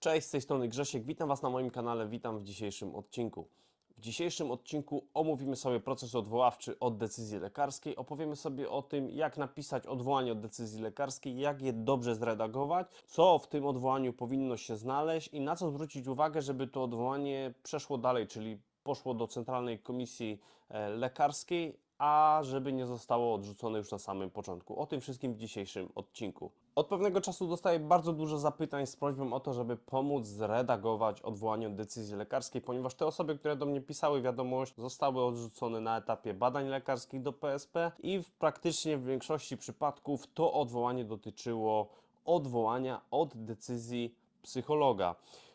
Cześć, z tej strony Grzesiek, witam Was na moim kanale, witam w dzisiejszym odcinku. W dzisiejszym odcinku omówimy sobie proces odwoławczy od decyzji lekarskiej, opowiemy sobie o tym, jak napisać odwołanie od decyzji lekarskiej, jak je dobrze zredagować, co w tym odwołaniu powinno się znaleźć i na co zwrócić uwagę, żeby to odwołanie przeszło dalej, czyli poszło do Centralnej Komisji e, Lekarskiej, a żeby nie zostało odrzucone już na samym początku. O tym wszystkim w dzisiejszym odcinku. Od pewnego czasu dostaję bardzo dużo zapytań z prośbą o to, żeby pomóc zredagować odwołanie od decyzji lekarskiej, ponieważ te osoby, które do mnie pisały wiadomość, zostały odrzucone na etapie badań lekarskich do PSP i w praktycznie w większości przypadków to odwołanie dotyczyło odwołania od decyzji psychologa.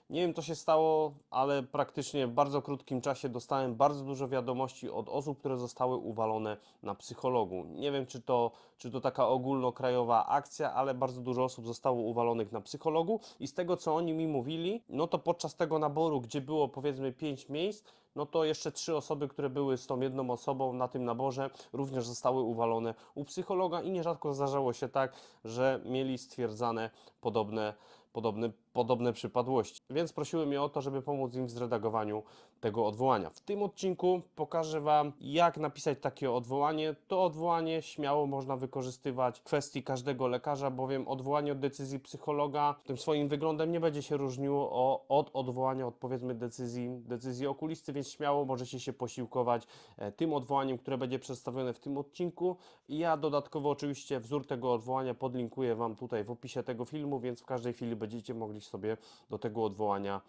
Nie wiem, co się stało, ale praktycznie w bardzo krótkim czasie dostałem bardzo dużo wiadomości od osób, które zostały uwalone na psychologu. Nie wiem, czy to, czy to taka ogólnokrajowa akcja, ale bardzo dużo osób zostało uwalonych na psychologu i z tego, co oni mi mówili, no to podczas tego naboru, gdzie było powiedzmy 5 miejsc, no to jeszcze trzy osoby, które były z tą jedną osobą na tym naborze, również zostały uwalone u psychologa i nierzadko zdarzało się tak, że mieli stwierdzane podobne, podobne, podobne przypadłości. Więc prosiły mnie o to, żeby pomóc im w zredagowaniu tego odwołania. W tym odcinku pokażę Wam, jak napisać takie odwołanie. To odwołanie śmiało można wykorzystywać w kwestii każdego lekarza, bowiem odwołanie od decyzji psychologa tym swoim wyglądem nie będzie się różniło od odwołania od powiedzmy decyzji, decyzji okulisty, więc śmiało możecie się posiłkować e, tym odwołaniem, które będzie przedstawione w tym odcinku. I ja dodatkowo oczywiście wzór tego odwołania podlinkuję Wam tutaj w opisie tego filmu, więc w każdej chwili będziecie mogli sobie do tego odwołania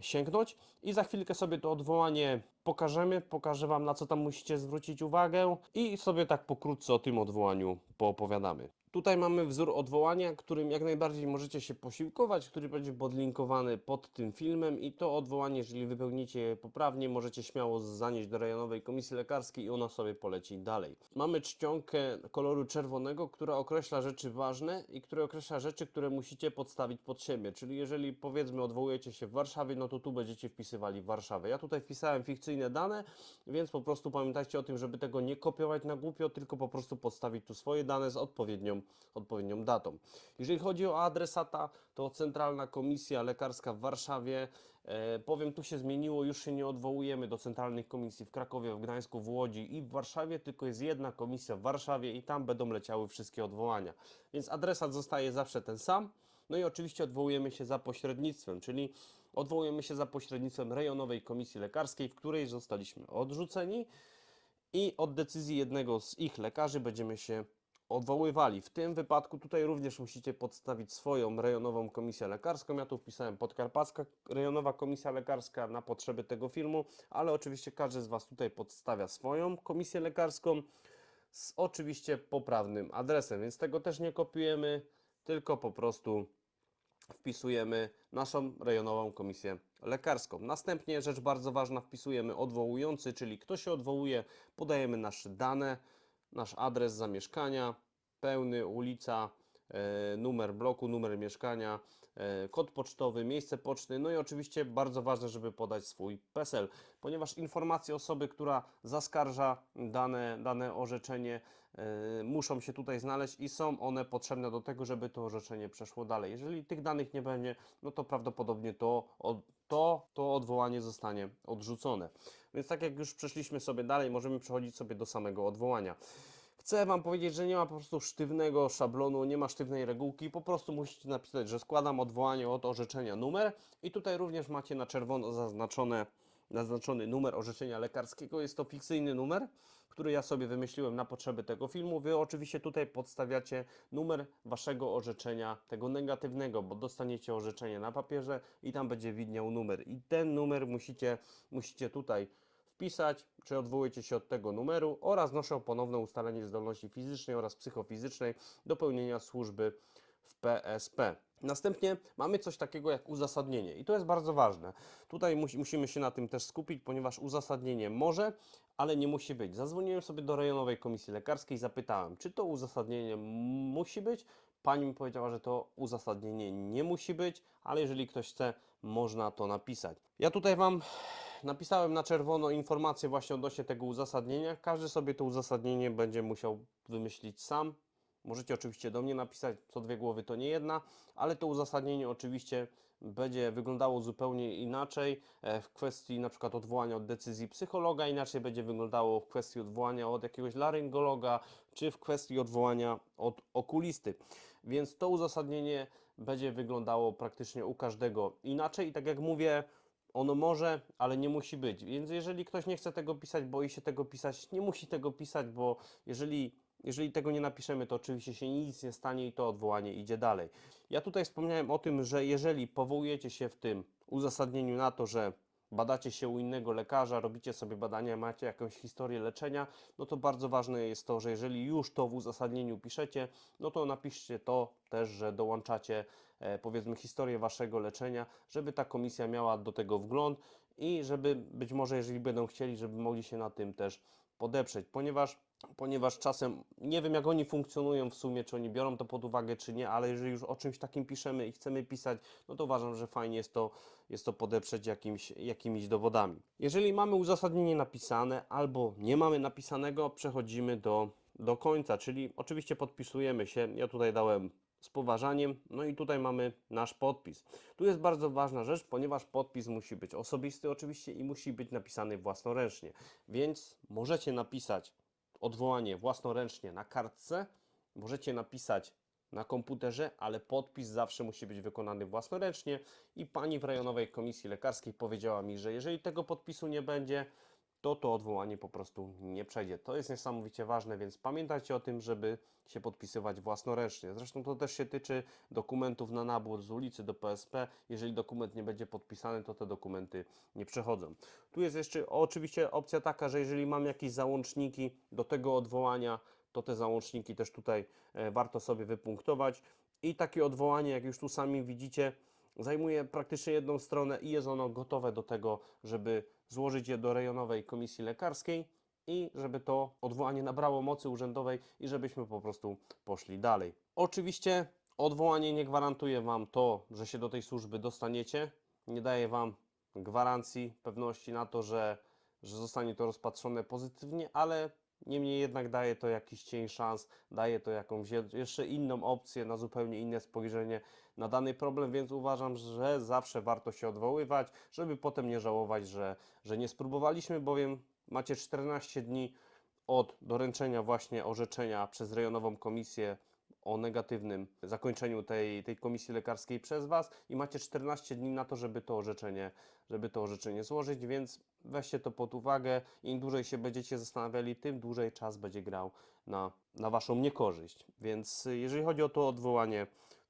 sięgnąć. I za chwilkę sobie to odwołanie pokażemy, pokażę Wam na co tam musicie zwrócić uwagę i sobie tak pokrótce o tym odwołaniu poopowiadamy. Tutaj mamy wzór odwołania, którym jak najbardziej możecie się posiłkować, który będzie podlinkowany pod tym filmem i to odwołanie, jeżeli wypełnicie je poprawnie, możecie śmiało zanieść do rejonowej komisji lekarskiej i ona sobie poleci dalej. Mamy czcionkę koloru czerwonego, która określa rzeczy ważne i która określa rzeczy, które musicie podstawić pod siebie, czyli jeżeli powiedzmy odwołujecie się w Warszawie, no to tu będziecie wpisywali Warszawę. Ja tutaj wpisałem fikcyjne dane, więc po prostu pamiętajcie o tym, żeby tego nie kopiować na głupio, tylko po prostu podstawić tu swoje dane z odpowiednią odpowiednią datą. Jeżeli chodzi o adresata, to Centralna Komisja Lekarska w Warszawie. E, powiem, tu się zmieniło, już się nie odwołujemy do centralnych komisji w Krakowie, w Gdańsku, w Łodzi i w Warszawie, tylko jest jedna komisja w Warszawie i tam będą leciały wszystkie odwołania. Więc adresat zostaje zawsze ten sam. No i oczywiście odwołujemy się za pośrednictwem, czyli odwołujemy się za pośrednictwem rejonowej komisji lekarskiej, w której zostaliśmy odrzuceni i od decyzji jednego z ich lekarzy będziemy się odwoływali. W tym wypadku tutaj również musicie podstawić swoją rejonową komisję lekarską. Ja tu wpisałem Podkarpacka Rejonowa Komisja Lekarska na potrzeby tego filmu, ale oczywiście każdy z Was tutaj podstawia swoją komisję lekarską z oczywiście poprawnym adresem, więc tego też nie kopiujemy, tylko po prostu wpisujemy naszą rejonową komisję lekarską. Następnie rzecz bardzo ważna, wpisujemy odwołujący, czyli kto się odwołuje, podajemy nasze dane, nasz adres zamieszkania, pełny, ulica, numer bloku, numer mieszkania, e, kod pocztowy, miejsce poczty, no i oczywiście bardzo ważne, żeby podać swój PESEL, ponieważ informacje osoby, która zaskarża dane, dane orzeczenie, e, muszą się tutaj znaleźć i są one potrzebne do tego, żeby to orzeczenie przeszło dalej. Jeżeli tych danych nie będzie, no to prawdopodobnie to, to, to odwołanie zostanie odrzucone. Więc tak jak już przeszliśmy sobie dalej, możemy przechodzić sobie do samego odwołania. Chcę Wam powiedzieć, że nie ma po prostu sztywnego szablonu, nie ma sztywnej regułki, po prostu musicie napisać, że składam odwołanie od orzeczenia numer i tutaj również macie na czerwono zaznaczone, zaznaczony numer orzeczenia lekarskiego. Jest to fikcyjny numer, który ja sobie wymyśliłem na potrzeby tego filmu. Wy oczywiście tutaj podstawiacie numer Waszego orzeczenia, tego negatywnego, bo dostaniecie orzeczenie na papierze i tam będzie widniał numer. I ten numer musicie, musicie tutaj wpisać, czy odwołujecie się od tego numeru oraz wnoszę o ponowne ustalenie zdolności fizycznej oraz psychofizycznej do pełnienia służby w PSP. Następnie mamy coś takiego jak uzasadnienie i to jest bardzo ważne. Tutaj musi, musimy się na tym też skupić, ponieważ uzasadnienie może, ale nie musi być. Zadzwoniłem sobie do rejonowej komisji lekarskiej, zapytałem, czy to uzasadnienie musi być. Pani mi powiedziała, że to uzasadnienie nie musi być, ale jeżeli ktoś chce, można to napisać. Ja tutaj Wam napisałem na czerwono informację właśnie odnośnie tego uzasadnienia. Każdy sobie to uzasadnienie będzie musiał wymyślić sam. Możecie oczywiście do mnie napisać, co dwie głowy to nie jedna, ale to uzasadnienie oczywiście będzie wyglądało zupełnie inaczej e, w kwestii na przykład odwołania od decyzji psychologa, inaczej będzie wyglądało w kwestii odwołania od jakiegoś laryngologa, czy w kwestii odwołania od okulisty. Więc to uzasadnienie będzie wyglądało praktycznie u każdego inaczej i tak jak mówię, ono może, ale nie musi być. Więc jeżeli ktoś nie chce tego pisać, boi się tego pisać, nie musi tego pisać, bo jeżeli, jeżeli tego nie napiszemy, to oczywiście się nic nie stanie i to odwołanie idzie dalej. Ja tutaj wspomniałem o tym, że jeżeli powołujecie się w tym uzasadnieniu na to, że badacie się u innego lekarza, robicie sobie badania, macie jakąś historię leczenia, no to bardzo ważne jest to, że jeżeli już to w uzasadnieniu piszecie, no to napiszcie to też, że dołączacie e, powiedzmy historię waszego leczenia, żeby ta komisja miała do tego wgląd i żeby być może, jeżeli będą chcieli, żeby mogli się na tym też podeprzeć, ponieważ, ponieważ czasem nie wiem, jak oni funkcjonują w sumie, czy oni biorą to pod uwagę, czy nie, ale jeżeli już o czymś takim piszemy i chcemy pisać, no to uważam, że fajnie jest to, jest to podeprzeć jakimś, jakimiś dowodami. Jeżeli mamy uzasadnienie napisane albo nie mamy napisanego, przechodzimy do, do końca, czyli oczywiście podpisujemy się. Ja tutaj dałem z poważaniem. No i tutaj mamy nasz podpis. Tu jest bardzo ważna rzecz, ponieważ podpis musi być osobisty oczywiście i musi być napisany własnoręcznie. Więc możecie napisać odwołanie własnoręcznie na kartce, możecie napisać na komputerze, ale podpis zawsze musi być wykonany własnoręcznie. I pani w rejonowej komisji lekarskiej powiedziała mi, że jeżeli tego podpisu nie będzie, to to odwołanie po prostu nie przejdzie. To jest niesamowicie ważne, więc pamiętajcie o tym, żeby się podpisywać własnoręcznie. Zresztą to też się tyczy dokumentów na nabór z ulicy do PSP. Jeżeli dokument nie będzie podpisany, to te dokumenty nie przechodzą. Tu jest jeszcze oczywiście opcja taka, że jeżeli mam jakieś załączniki do tego odwołania, to te załączniki też tutaj e, warto sobie wypunktować. I takie odwołanie, jak już tu sami widzicie, zajmuje praktycznie jedną stronę i jest ono gotowe do tego, żeby złożyć je do rejonowej komisji lekarskiej i żeby to odwołanie nabrało mocy urzędowej i żebyśmy po prostu poszli dalej. Oczywiście odwołanie nie gwarantuje Wam to, że się do tej służby dostaniecie, nie daje Wam gwarancji, pewności na to, że, że zostanie to rozpatrzone pozytywnie, ale Niemniej jednak daje to jakiś cień szans, daje to jakąś je- jeszcze inną opcję na zupełnie inne spojrzenie na dany problem, więc uważam, że zawsze warto się odwoływać, żeby potem nie żałować, że, że nie spróbowaliśmy, bowiem macie 14 dni od doręczenia właśnie orzeczenia przez rejonową komisję o negatywnym zakończeniu tej, tej komisji lekarskiej przez Was i macie 14 dni na to, żeby to orzeczenie, żeby to orzeczenie złożyć, więc weźcie to pod uwagę. Im dłużej się będziecie zastanawiali, tym dłużej czas będzie grał na, na Waszą niekorzyść. Więc jeżeli chodzi o to odwołanie,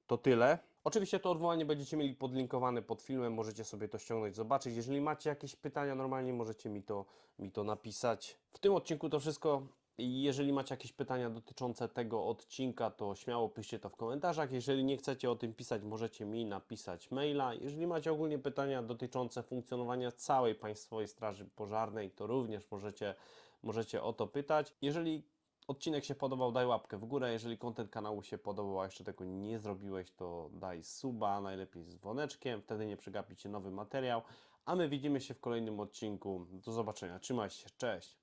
to tyle. Oczywiście to odwołanie będziecie mieli podlinkowane pod filmem, możecie sobie to ściągnąć, zobaczyć. Jeżeli macie jakieś pytania, normalnie możecie mi to, mi to napisać. W tym odcinku to wszystko. Jeżeli macie jakieś pytania dotyczące tego odcinka, to śmiało piszcie to w komentarzach. Jeżeli nie chcecie o tym pisać, możecie mi napisać maila. Jeżeli macie ogólnie pytania dotyczące funkcjonowania całej Państwowej Straży Pożarnej, to również możecie, możecie o to pytać. Jeżeli odcinek się podobał, daj łapkę w górę. Jeżeli kontent kanału się podobał, a jeszcze tego nie zrobiłeś, to daj suba, najlepiej z dzwoneczkiem. Wtedy nie przegapicie nowy materiał. A my widzimy się w kolejnym odcinku. Do zobaczenia. Trzymaj się. Cześć.